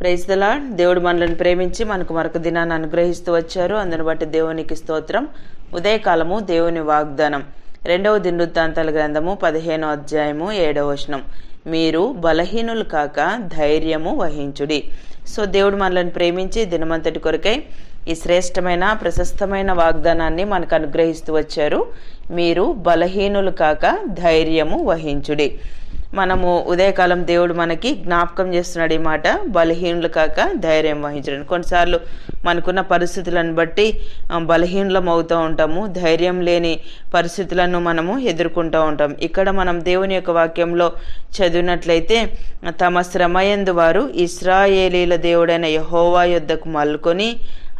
Praise దలా దేవుడు మనల్ని ప్రేమించి మనకు మరొక దినాన్ని అనుగ్రహిస్తూ వచ్చారు. అందును బట్టి దేవునికి స్తోత్రం. ఉదయకాలము దేవుని వాగ్దానం. రెండవ దినవృత్తాంతాల గ్రంథము పదిహేనో అధ్యాయము ఏడవ వచనం. మీరు బలహీనులు కాక ధైర్యము వహించుడి. సో దేవుడు మనల్ని ప్రేమించి దినమంతటి కొరకై ఈ శ్రేష్టమైన ప్రశస్తమైన వాగ్దానాన్ని మనకు అనుగ్రహిస్తూ వచ్చారు. మీరు బలహీనులు కాక ధైర్యము వహించుడి. మనము ఉదయకాలం దేవుడు మనకి జ్ఞాపకం చేస్తున్నాడు ఈ మాట బలహీనులు కాక ధైర్యం వహించడం. కొన్నిసార్లు మనకున్న పరిస్థితులను బట్టి ఆ, బలహీనులం అవుతూ ఉంటాము. ధైర్యం లేని పరిస్థితులను మనము ఎదుర్కొంటూ ఉంటాం. ఇక్కడ మనం దేవుని యొక్క వాక్యంలో చదివినట్లయితే తమ శ్రమయందు వారు ఇస్రాయేలీల దేవుడైన యహోవా యొద్దకు మల్లుకొని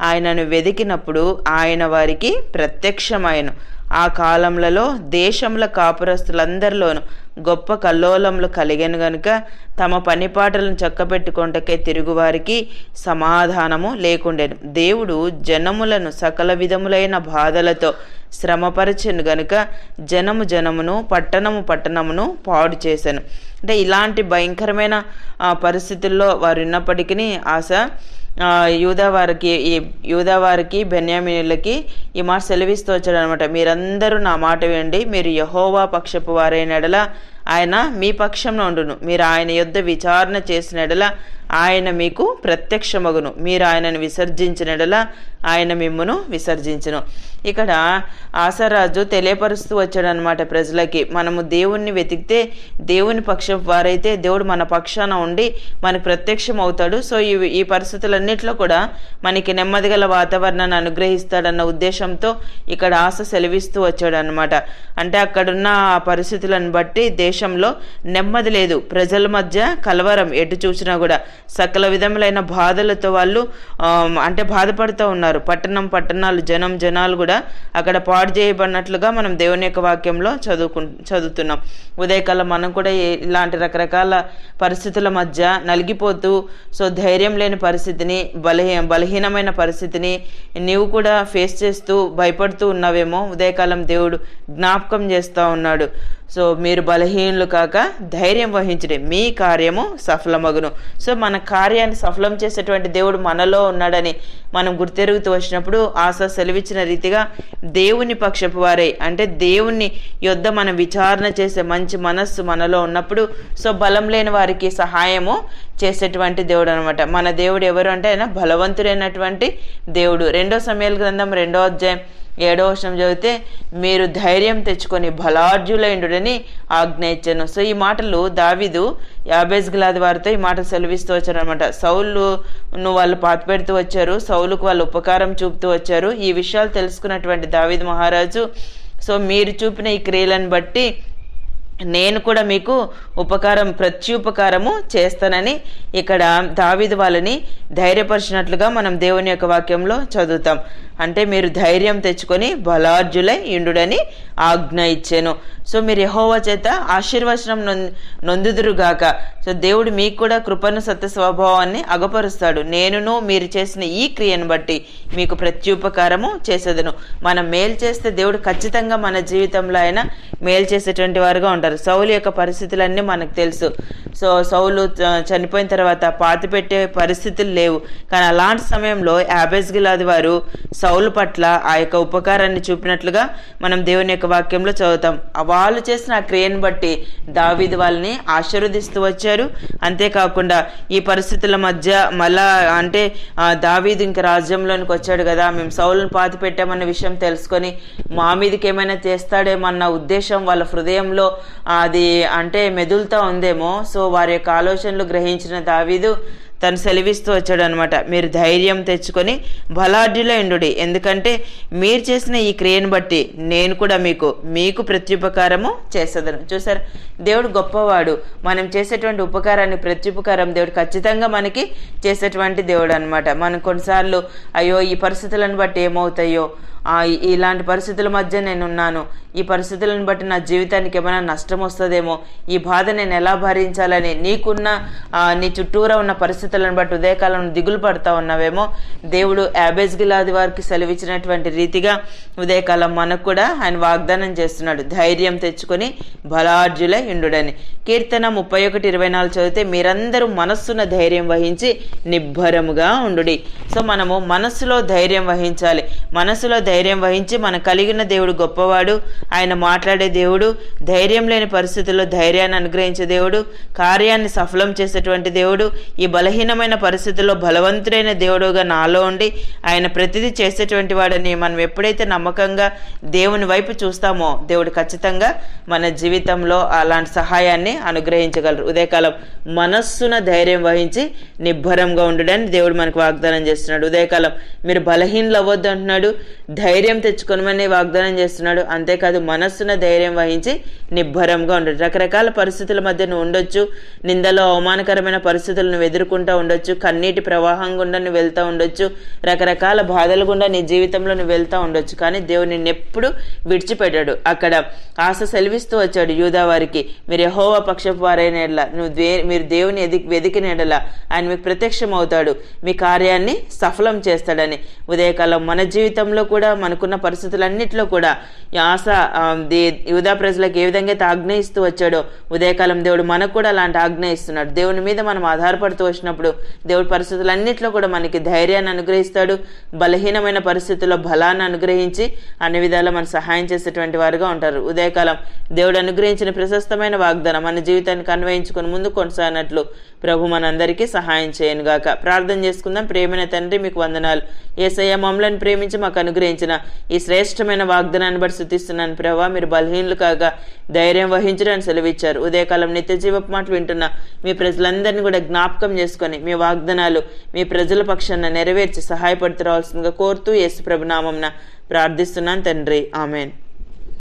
ఆయనను వెదికినప్పుడు ఆయన వారికి ప్రత్యక్షమాయను. ఆ కాలంలో దేశంలో కాపురస్తులందరిలోనూ గొప్ప కల్లోలములు కలిగెను గనుక తమ పనిపాటలను చక్కబెట్టుకుంటకే తిరుగువారికి సమాధానము లేకుండెను. దేవుడు జనములను సకల విధములైన బాధలతో శ్రమపరచను గనుక జనము జనమును పట్టణము పట్టణమును పాడు చేశాను అంటే ఇలాంటి భయంకరమైన పరిస్థితుల్లో వారు ఉన్నప్పటికీ ఆశ ఆ, యూదా వారికి ఈ యూదా వారికి బెన్యామినులకి ఈ మాట సెలవిస్తూ వచ్చాడు అనమాట మీరందరూ నా మాట వినండి. మీరు యహోవా పక్షపు వారైన ఎడల ఆయన మీ పక్షంలో ఉండును. మీరు ఆయన యుద్ధ విచారణ చేసిన ఎడల ఆయన మీకు ప్రత్యక్షమగును. మీరు ఆయనను విసర్జించినడల ఆయన మిమ్మును విసర్జించును. ఇక్కడ ఆశారాజు తెలియపరుస్తూ వచ్చాడు అనమాట ప్రజలకి. మనము దేవుణ్ణి వెతికితే దేవుని పక్షం వారైతే దేవుడు మన పక్షాన ఉండి మనకు ప్రత్యక్షం అవుతాడు సో ఈ ఈ పరిస్థితులన్నింటిలో కూడా మనకి నెమ్మది గల వాతావరణాన్ని అనుగ్రహిస్తాడన్న ఉద్దేశంతో ఇక్కడ ఆశ సెలవిస్తూ వచ్చాడు అనమాట అంటే అక్కడున్న ఆ పరిస్థితులను బట్టి దేశంలో నెమ్మది లేదు. ప్రజల మధ్య కలవరం ఎటు చూసినా కూడా. సకల విధములైన బాధలతో వాళ్ళు అంటే బాధపడుతూ ఉన్నారు. పట్టణం పట్టణాలు జనం జనాలు కూడా అక్కడ పాడు చేయబడినట్లుగా మనం దేవుని యొక్క వాక్యంలో చదువుకు చదువుతున్నాం. ఉదయకాలం మనం కూడా ఇలాంటి రకరకాల పరిస్థితుల మధ్య నలిగిపోతూ సో ధైర్యం లేని పరిస్థితిని బలహీ బలహీనమైన పరిస్థితిని నీవు కూడా ఫేస్ చేస్తూ భయపడుతూ ఉన్నావేమో. ఉదయకాలం దేవుడు జ్ఞాపకం చేస్తూ ఉన్నాడు. సో మీరు బలహీనులు కాక ధైర్యం వహించడే. మీ కార్యము సఫలమగును. సో మన కార్యాన్ని సఫలం చేసేటువంటి దేవుడు మనలో ఉన్నాడని మనం గుర్తెరుగుతూ వచ్చినప్పుడు ఆశ సెలవిచ్చిన రీతిగా దేవుని పక్షపు వారై. అంటే దేవుని యొద్ద మనం విచారణ చేసే మంచి మనస్సు మనలో ఉన్నప్పుడు సో బలం లేని వారికి సహాయము చేసేటువంటి దేవుడు అనమాట మన దేవుడు ఎవరు అంటే ఆయన బలవంతుడైనటువంటి దేవుడు. రెండో సమయాల గ్రంథం రెండో అధ్యాయం ఏడో వచనం చదివితే మీరు ధైర్యం తెచ్చుకొని బలార్జులైండుడని ఆజ్ఞ సో ఈ మాటలు దావిదు యాబేజ్ గ్లాది వారితో ఈ మాట సెలవిస్తూ వచ్చారు అనమాట సౌలు ను వాళ్ళు పాత పెడుతూ వచ్చారు. సౌలుకు వాళ్ళు ఉపకారం చూపుతూ వచ్చారు. ఈ విషయాలు తెలుసుకున్నటువంటి దావిద్ మహారాజు. సో మీరు చూపిన ఈ క్రియలను బట్టి నేను కూడా మీకు ఉపకారం ప్రత్యుపకారము చేస్తానని ఇక్కడ దావిది వాళ్ళని ధైర్యపరిచినట్లుగా మనం దేవుని యొక్క వాక్యంలో చదువుతాం. అంటే మీరు ధైర్యం తెచ్చుకొని బలార్జులై ఇండుడని ఆజ్ఞ ఇచ్చాను. సో మీరు యహోవా చేత ఆశీర్వచనం నొందుదురుగాక సో దేవుడు మీకు కూడా కృపను సత్య స్వభావాన్ని అగపరుస్తాడు. నేనును మీరు చేసిన ఈ క్రియను బట్టి మీకు ప్రత్యుపకారము చేసేదను. మనం మేలు చేస్తే దేవుడు ఖచ్చితంగా మన జీవితంలో ఆయన మేలు చేసేటువంటి వారుగా ఉంటారు. సౌలు యొక్క పరిస్థితులన్నీ మనకు తెలుసు. సో సౌలు చ- చనిపోయిన తర్వాత పాతి పెట్టే పరిస్థితులు లేవు. కానీ అలాంటి సమయంలో యాబెస్గిలాది వారు సౌలు పట్ల ఆ యొక్క ఉపకారాన్ని చూపినట్లుగా మనం దేవుని యొక్క వాక్యంలో చదువుతాం. వాళ్ళు చేసిన ఆ క్రియను బట్టి దావీదు వాళ్ళని ఆశీర్వదిస్తూ వచ్చారు. అంతేకాకుండా ఈ పరిస్థితుల మధ్య మళ్ళా అంటే ఆ, దావీదు ఇంకా రాజ్యంలోనికి వచ్చాడు కదా. మేము సౌలను పాతి పెట్టామన్న విషయం తెలుసుకొని మా మీదకి ఏమైనా చేస్తాడేమన్న ఉద్దేశం వాళ్ళ హృదయంలో అది అంటే మెదులుతా ఉందేమో. సో వారి యొక్క ఆలోచనలు గ్రహించిన దావీదు తను సెలవిస్తూ వచ్చాడు అనమాట మీరు ధైర్యం తెచ్చుకొని బలాఢ్యుల ఇండుడి ఎందుకంటే మీరు చేసిన ఈ క్రియను బట్టి నేను కూడా మీకు మీకు ప్రత్యుపకారము చేసేదను. చూసారు? దేవుడు గొప్పవాడు. మనం చేసేటువంటి ఉపకారాన్ని ప్రత్యుపకారం దేవుడు ఖచ్చితంగా మనకి చేసేటువంటి దేవుడు అనమాట మనం కొన్నిసార్లు అయ్యో ఈ పరిస్థితులను బట్టి ఏమవుతాయో ఇలాంటి పరిస్థితుల మధ్య నేను ఉన్నాను ఈ పరిస్థితులను బట్టి నా జీవితానికి ఏమైనా నష్టం వస్తుందేమో. ఈ బాధ నేను ఎలా భరించాలని నీకున్న నీ చుట్టూరా ఉన్న పరిస్థితులను బట్టి ఉదయకాలం దిగులు పడతా ఉన్నావేమో. దేవుడు యాబేజ్ గిలాది వారికి సెలవిచ్చినటువంటి రీతిగా ఉదయకాలం మనకు కూడా ఆయన వాగ్దానం చేస్తున్నాడు. ధైర్యం తెచ్చుకొని బలార్జుల ఇండుడని కీర్తన ముప్పై ఒకటి ఇరవై నాలుగు చదివితే మీరందరూ మనస్సున ధైర్యం వహించి నిబ్బరముగా ఉండుడి. సో మనము మనస్సులో ధైర్యం వహించాలి. మనస్సులో ధైర్యం ధైర్యం వహించి మన కలిగిన దేవుడు గొప్పవాడు. ఆయన మాట్లాడే దేవుడు ధైర్యం లేని పరిస్థితుల్లో ధైర్యాన్ని అనుగ్రహించే దేవుడు కార్యాన్ని సఫలం చేసేటువంటి దేవుడు ఈ బలహీనమైన పరిస్థితుల్లో బలవంతుడైన దేవుడుగా నాలో ఉండి ఆయన ప్రతిదీ చేసేటువంటి వాడని మనం ఎప్పుడైతే నమ్మకంగా దేవుని వైపు చూస్తామో దేవుడు ఖచ్చితంగా మన జీవితంలో అలాంటి సహాయాన్ని అనుగ్రహించగలరు. ఉదయకాలం మనస్సున ధైర్యం వహించి నిబ్బరంగా ఉండడని దేవుడు మనకు వాగ్దానం చేస్తున్నాడు. ఉదయకాలం మీరు బలహీనలు అవ్వద్దు అంటున్నాడు. ధైర్యం తెచ్చుకోనమని వాగ్దానం చేస్తున్నాడు. అంతేకాదు మనస్సున ధైర్యం వహించి నిబ్బరంగా ఉండడు రకరకాల పరిస్థితుల మధ్య నువ్వు ఉండొచ్చు. నిందలో అవమానకరమైన పరిస్థితులు నువ్వు ఎదుర్కొంటూ ఉండొచ్చు. కన్నీటి ప్రవాహం గుండా నువ్వు వెళ్తూ ఉండొచ్చు. రకరకాల బాధలు గుండా నీ జీవితంలో నువ్వు వెళ్తూ ఉండొచ్చు. కానీ దేవుడు నిన్నెప్పుడు విడిచిపెట్టాడు. అక్కడ ఆశ సెలవిస్తూ వచ్చాడు యూదా వారికి మీరు యహోవ పక్షపు వారైన ఎడల నువ్వు దే మీరు దేవుని ఎది వెదికిన ఎడల ఆయన మీకు ప్రత్యక్షం అవుతాడు మీ కార్యాన్ని సఫలం చేస్తాడని. ఉదయకాలం మన జీవితంలో కూడా మనకున్న పరిస్థితులన్నింటిలో కూడా యాస దే- యూదా ప్రజలకు ఏ విధంగా అయితే ఆజ్ఞ వచ్చాడో ఉదయకాలం దేవుడు మనకు కూడా అలాంటి ఆగ్నేయిస్తున్నాడు దేవుని మీద మనం ఆధారపడుతూ వచ్చినప్పుడు దేవుడి పరిస్థితులన్నింటిలో కూడా మనకి ధైర్యాన్ని అనుగ్రహిస్తాడు బలహీనమైన పరిస్థితుల్లో బలాన్ని అనుగ్రహించి అన్ని విధాలా మన సహాయం చేసేటువంటి వారుగా ఉంటారు. ఉదయకాలం దేవుడు అనుగ్రహించిన ప్రశస్తమైన వాగ్దానం మన జీవితానికి అన్వయించుకొని ముందు కొనసాగినట్లు ప్రభు మనందరికీ సహాయం చేయను గాక ప్రార్థన చేసుకుందాం. ప్రేమైన తండ్రి మీకు వందనాలు. ఏసయ్య మమ్మలను ప్రేమించి మాకు అనుగ్రహించి అనుగ్రహించిన ఈ శ్రేష్టమైన వాగ్దానాన్ని బట్టి శుతిస్తున్నాను ప్రభా మీరు బలహీనులు కాగా ధైర్యం వహించడానికి సెలవిచ్చారు. ఉదయకాలం నిత్య జీవపు మాట వింటున్న మీ ప్రజలందరినీ కూడా జ్ఞాపకం చేసుకొని మీ వాగ్దానాలు మీ ప్రజల పక్షాన నెరవేర్చి సహాయపడుతురావాల్సిందిగా కోరుతూ యేసు ప్రభునామంన ప్రార్థిస్తున్నాను తండ్రి. ఆమెన్.